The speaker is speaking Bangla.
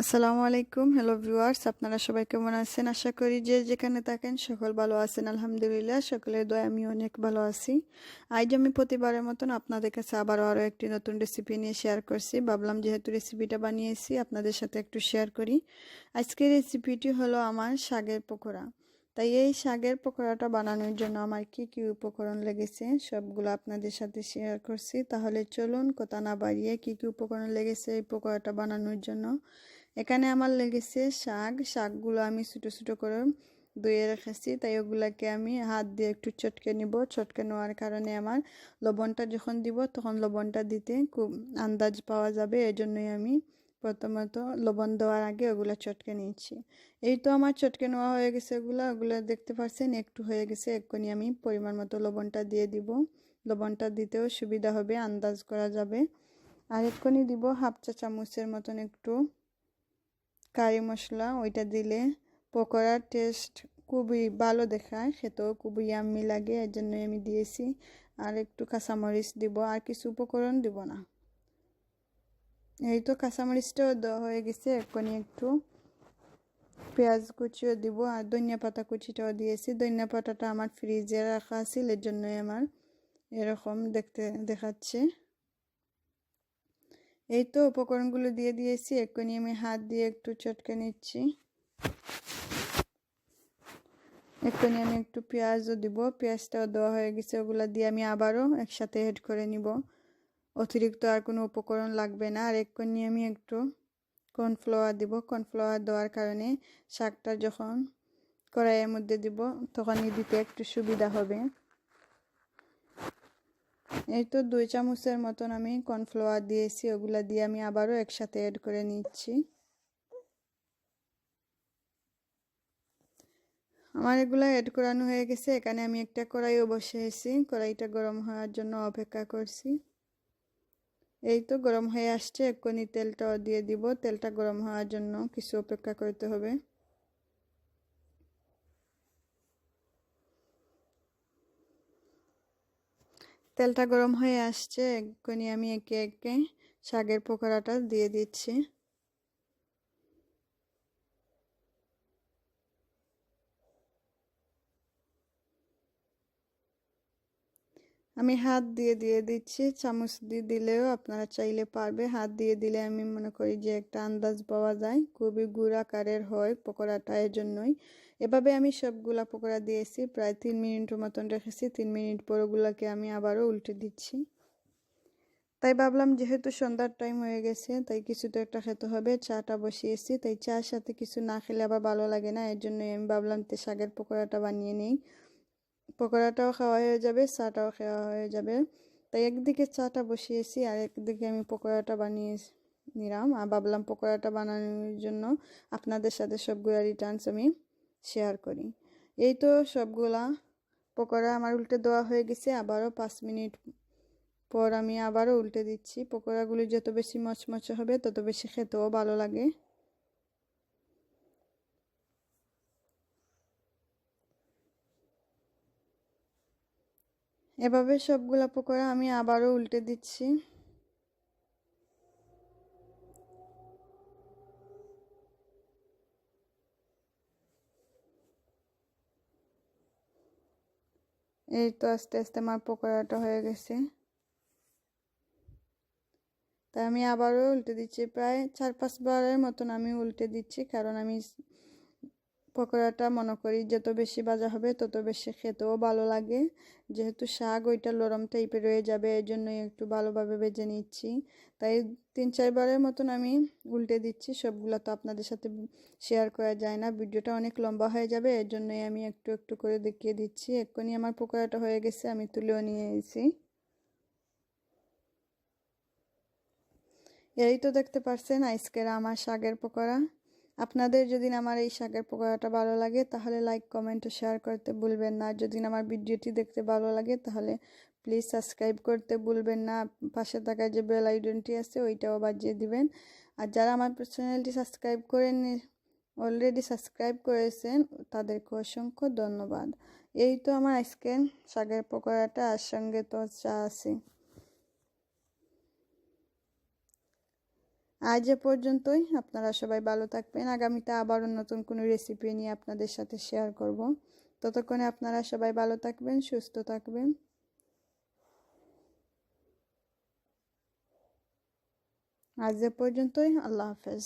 আসসালামু আলাইকুম। হ্যালো ভিউয়ার্স আপনারা সবাই কেমন আছেন? আশা করি যে যেখানে থাকেন সকল ভালো আছেন। আলহামদুলিল্লাহ, সকলের দয় আমি অনেক ভালো আছি। আজ আমি প্রতিবারের মতন আপনাদের কাছে আবারও আরও একটি নতুন রেসিপি নিয়ে শেয়ার করছি। ভাবলাম যেহেতু রেসিপিটা বানিয়েছি, আপনাদের সাথে একটু শেয়ার করি। আজকের রেসিপিটি হলো আমার শাগের পকোড়া। তাই এই শাগের পকোড়াটা বানানোর জন্য আমার কি কি উপকরণ লেগেছে সবগুলো আপনাদের সাথে শেয়ার করছি। তাহলে চলুন, কথা না বাড়িয়ে কি কি উপকরণ লেগেছে এই পকোড়াটা বানানোর জন্য। এখানে আমার লেগেছে শাক। শাকগুলো আমি ছোটো ছোটো করে ধুয়ে রেখেছি, তাই ওগুলাকে আমি হাত দিয়ে একটু চটকে নিব। চটকে নেওয়ার কারণে আমার লবণটা যখন দিব, তখন লবণটা দিতে খুব আন্দাজ পাওয়া যাবে। এজন্যই আমি প্রথমত লবণ দেওয়ার আগে ওগুলো চটকে নিচ্ছি এই তো আমার চটকে নেওয়া হয়ে গেছে ওগুলো। ওগুলো দেখতে পাচ্ছেন একটু হয়ে গেছে, এক্ষুনি আমি পরিমাণ মতো লবণটা দিয়ে দিব। লবণটা দিতেও সুবিধা হবে, আন্দাজ করা যাবে। আর এক্ষুনি দিব হাফ চা চামচের মতন একটু কারি মশলা, ওইটা দিলে পকোড়ার টেস্ট খুবই ভালো দেখায়, খেতেও খুবই আমি লাগে এর জন্যই আমি দিয়েছি। আর একটু কাঁচামরিচ দিব, আর কিছু উপকরণ দিব না। এই তো কাঁচামরিচটাও হয়ে গেছে, এক্ষুনি একটু পেঁয়াজ কুচিও দিব, আর ধনিয়া পাতা কুচিটাও দিয়েছি। ধনিয়া পাতাটা আমার ফ্রিজে রাখা আছিল এর জন্যই আমার এরকম দেখতে দেখাচ্ছে। এই তো উপকরণগুলো দিয়ে দিয়েছি এক্ষুনি আমি হাত দিয়ে একটু চটকে নিচ্ছি। এক্ষুনি আমি একটু পেঁয়াজও দিব, পেঁয়াজটাও দেওয়া হয়ে গেছে, ওগুলো দিয়ে আমি আবারও একসাথে হেড করে নিব। অতিরিক্ত আর কোনো উপকরণ লাগবে না, আর এক্ষুনি আমি একটু কর্নফ্লাওয়ার দিব। কর্নফ্লাওয়ার দেওয়ার কারণে শাকটা যখন কড়াইয়ের মধ্যে দিব, তখনই দিতে একটু সুবিধা হবে। এই তো দুই চামচের মতন আমি কর্নফ্লাওয়ার দিয়েছি, ওগুলা দিয়ে আমি আবারও একসাথে অ্যাড করে নিচ্ছি। আমার এগুলো অ্যাড করানো হয়ে গেছে, এখানে আমি একটা কড়াইও বসিয়েছি, কড়াইটা গরম হওয়ার জন্য অপেক্ষা করছি। এই তো গরম হয়ে আসছে, এক্ষুনি তেলটাও দিয়ে দিব, তেলটা গরম হওয়ার জন্য কিছু অপেক্ষা করতে হবে। তেলটা গরম হয়ে আসছে এক্ষুনি আমি একে একে শাকের পকোড়াটা দিয়ে দিচ্ছি। আমি হাত দিয়ে দিয়ে দিচ্ছি, চামচ দিয়ে দিলেও আপনারা চাইলে পারবে। হাত দিয়ে দিলে আমি মনে করি যে একটা আন্দাজ পাওয়া যায়, খুবই গুড় আকারের হয় পকোড়াটা এর জন্যই এভাবে আমি সবগুলা পকোড়া দিয়েছি, প্রায় তিন মিনিটের মতন রেখেছি, তিন মিনিট পর ওগুলাকে আমি আবারও উল্টে দিচ্ছি। তাই ভাবলাম যেহেতু সন্ধ্যার টাইম হয়ে গেছে, তাই কিছু তো একটা খেতে হবে, চাটা বসিয়েছি, তাই চার সাথে কিছু না খেলে আবার ভালো লাগে না এর জন্যই আমি ভাবলাম তে শাকের পকোড়াটা বানিয়ে নিই। পকোড়াটাও খাওয়া হয়ে যাবে, চাটাও খাওয়া হয়ে যাবে। তাই একদিকে চাটা বসিয়েছি, আর একদিকে আমি পকোড়াটা বানিয়ে নিলাম। আর ভাবলাম পকোড়াটা বানানোর জন্য আপনাদের সাথে সবগুলো রিটার্নস আমি শেয়ার করি। এই তো সবগুলা। পকোড়া আমার উল্টে দেওয়া হয়ে গেছে, আবারও পাঁচ মিনিট পর আমি আবারও উল্টে দিচ্ছি। পকোড়াগুলি যত বেশি মচমচে হবে, তত বেশি খেতেও ভালো লাগে। এভাবে সবগুলা পকোড়া আমি আবারও উল্টে দিচ্ছি। এই তো আস্তে আস্তে আমার পকোড়াটা হয়ে গেছে। তাই আমি আবারও উল্টে দিচ্ছি। প্রায় চার পাঁচবারের মতন আমি উল্টে দিচ্ছি, কারণ আমি পকোড়াটা মনে করি যত বেশি ভাজা হবে তত বেশি খেতেও ভালো লাগে। যেহেতু শাক ওইটা লরম টাইপের রয়ে যাবে এই জন্যই একটু ভালোভাবে ভেজে নিচ্ছি। তাই তিন চারবারের মতন আমি উল্টে দিচ্ছি, সবগুলো তো আপনাদের সাথে শেয়ার করা যায় না। ভিডিওটা অনেক লম্বা হয়ে যাবে এর জন্যই আমি একটু একটু করে দেখিয়ে দিচ্ছি। এক্ষুনি আমার পকোড়াটা হয়ে গেছে, আমি তুলেও নিয়ে এসেছি। এই তো দেখতে পারছেন, আজকের আমার শাকের পকোড়া। আপনাদের যদি আমার এই শাকের পকোড়াটা ভালো লাগে, তাহলে লাইক কমেন্ট ও শেয়ার করতে ভুলবেন না। যদি আমার ভিডিওটি দেখতে ভালো লাগে, তাহলে প্লিজ সাবস্ক্রাইব করতে ভুলবেন না। পাশে থাকা যে বেল আইডনটি আছে, ওইটাও বাজিয়ে দিবেন। আর যারা আমার চ্যানেলটি সাবস্ক্রাইব করেন অলরেডি সাবস্ক্রাইব করেছেন, তাদেরকে অসংখ্য ধন্যবাদ। এই তো আমার আজকে শাকের পকোড়াটা, আর সঙ্গে তো চা আছে। আজ এ পর্যন্তই। আপনারা সবাই ভালো থাকবেন। আগামীতে আবারও নতুন কোনো রেসিপি নিয়ে আপনাদের সাথে শেয়ার করব। ততক্ষণে আপনারা সবাই ভালো থাকবেন, সুস্থ থাকবেন। আজ এ পর্যন্তই। আল্লাহ হাফেজ।